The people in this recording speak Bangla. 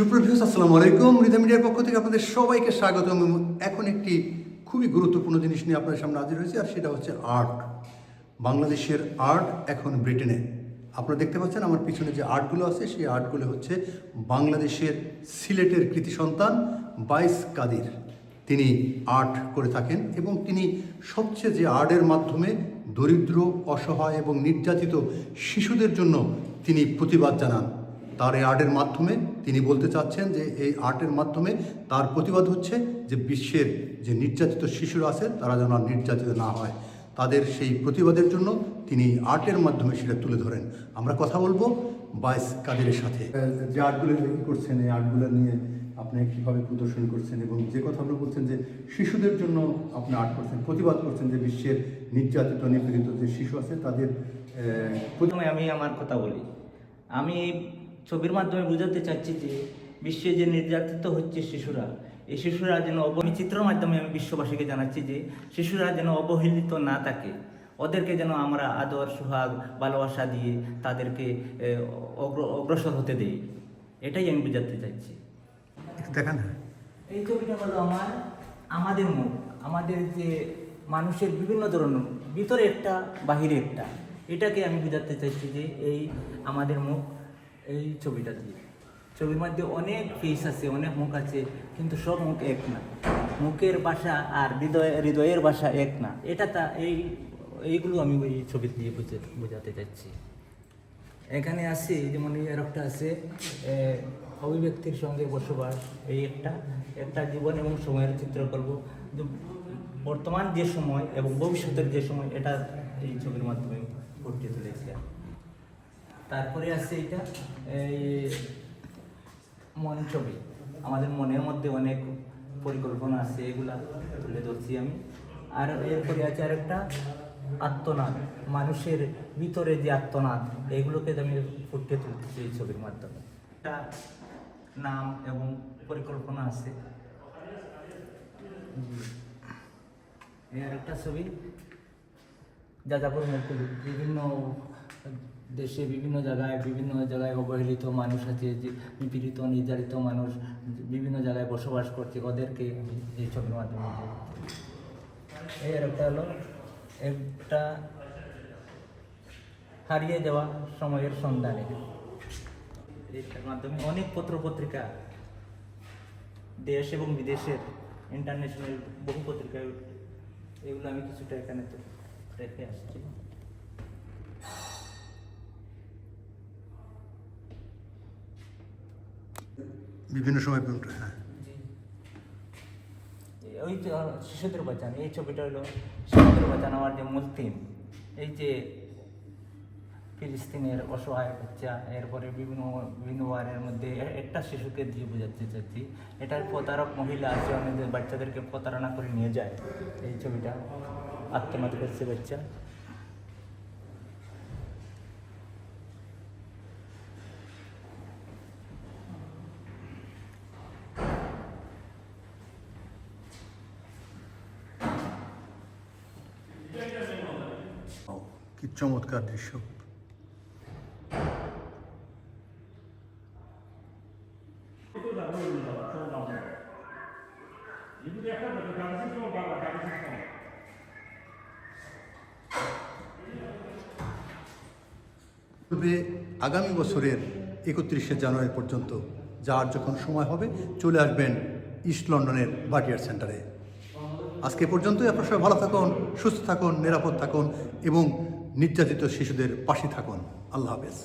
সুপ্রভিউস আসসালামু আলাইকুম। রিদা মিডিয়ার পক্ষ থেকে আপনাদের সবাইকে স্বাগতম এবং এখন একটি খুবই গুরুত্বপূর্ণ জিনিস নিয়ে আপনাদের সামনে হাজির হয়েছে, আর সেটা হচ্ছে আর্ট। বাংলাদেশের আর্ট এখন ব্রিটেনে। আপনারা দেখতে পাচ্ছেন আমার পিছনে যে আর্টগুলো আছে, সেই আর্টগুলো হচ্ছে বাংলাদেশের সিলেটের কৃতি সন্তান বাইস কাদির। তিনি আর্ট করে থাকেন এবং তিনি সবচেয়ে যে আর্টের মাধ্যমে দরিদ্র, অসহায় এবং নির্যাতিত শিশুদের জন্য তিনি প্রতিবাদ জানান। তার এই আর্টের মাধ্যমে তিনি বলতে চাচ্ছেন যে এই আর্টের মাধ্যমে তার প্রতিবাদ হচ্ছে যে বিশ্বের যে নির্যাতিত শিশুরা আছে তারা যেন আর নির্যাতিত না হয়। তাদের সেই প্রতিবাদের জন্য তিনি আর্টের মাধ্যমে সেটা তুলে ধরেন। আমরা কথা বলব বাইস কাদেরের সাথে। যে আর্টগুলো করছেন এই আর্টগুলো নিয়ে আপনি কীভাবে প্রদর্শন করছেন এবং যে কথা আপনি বলছেন যে শিশুদের জন্য আপনি আর্ট করছেন প্রতিবাদ করছেন যে বিশ্বের নির্যাতিত নিপীড়িত যে শিশু আছে তাদের প্রথমে আমি আমার কথা বলি। আমি ছবির মাধ্যমে বোঝাতে চাচ্ছি যে বিশ্বে যে নির্যাতিত হচ্ছে শিশুরা এই শিশুরা যেন অব- আমি চিত্রের মাধ্যমে আমি বিশ্ববাসীকে জানাচ্ছি যে শিশুরা যেন অবহেলিত না থাকে। ওদেরকে যেন আমরা আদর সোহাগ ভালোবাসা দিয়ে তাদেরকে অগ্র- অগ্রসর হতে দেই। এটাই আমি বোঝাতে চাইছি। দেখান। এই ছবিটা হলো আমার আমাদের মুখ আমাদের যে মানুষের বিভিন্ন ধরনের ভিতরে একটা বাহিরে একটা। এটাকে আমি বোঝাতে চাইছি যে এই আমাদের মুখ এই ছবিটা দিয়ে। ছবির মধ্যে অনেক ফেস আছে, অনেক মুখ আছে, কিন্তু সব মুখ এক না। মুখের ভাষা আর হৃদয়, হৃদয়ের ভাষা এক না। এটা তা, এই, এইগুলো আমি ওই ছবি দিয়ে বুঝে- বোঝাতে চাচ্ছি। এখানে আছে, যেমন এই একটা আছে অভিব্যক্তির সঙ্গে বসবাস, এই একটা। একটা জীবন এবং সময়ের চিত্র করব বর্তমান যে সময় এবং ভবিষ্যতের যে সময়, এটা এই ছবির মাধ্যমে ফুটিয়ে তুলেছি। তারপরে আছে এটা, এই মন ছবি। আমাদের মনের মধ্যে অনেক পরিকল্পনা আছে, এগুলা তুলে ধরছি আমি। আর এরপরে আছে আরেকটা, আত্মনাদ। মানুষের ভিতরে যে আত্মনাদ, এগুলোকে আমি ফুটিয়ে তুলতেছি এই ছবির মাধ্যমে। একটা নাম এবং পরিকল্পনা আছে। এর একটা ছবি, যাযাবর মুকুল বিভিন্ন দেশে বিভিন্ন জায়গায় বিভিন্ন জায়গায় অবহেলিত মানুষ আছে, যে নিপীড়িত নির্যাতিত মানুষ বিভিন্ন জায়গায় বসবাস করছে, ওদেরকে আমি এই ছবির মাধ্যমে এই আর একটা হলো, একটা হারিয়ে যাওয়া সময়ের সন্ধানে এটার মাধ্যমে অনেক পত্র পত্রিকা দেশ এবং বিদেশের ইন্টারন্যাশনাল বহু পত্রিকায় উঠবে। এগুলো আমি কিছুটা এখানে রেখে আসছি বিভিন্ন সময় হ্যাঁ। ওই যে শিশুদের বাঁচান, এই ছবিটা হলো শিশুদের বাঁচান আমার যে মূল থিম এই যে ফিলিস্তিনের অসহায় বাচ্চা, এরপরে বিভিন্ন বিভিন্ন ওয়ারের মধ্যে একটা শিশুকে দিয়ে বোঝাতে চাচ্ছি। এটার প্রতারক মহিলা আছে, অনেক বাচ্চাদেরকে প্রতারণা করে নিয়ে যায়। এই ছবিটা আত্মনাদ করছে বাচ্চা। কি চমৎকার দৃশ্য। তবে আগামী বছরের একত্রিশে জানুয়ারি পর্যন্ত যার যখন সময় হবে, চলে আসবেন ইস্ট লন্ডনের বাটিয়ার সেন্টারে। আজকে পর্যন্তই আপনার সবাই ভালো থাকুন, সুস্থ থাকুন, নিরাপদ থাকুন এবং নির্যাতিত শিশুদের পাশে থাকুন। আল্লাহ হাফেজ।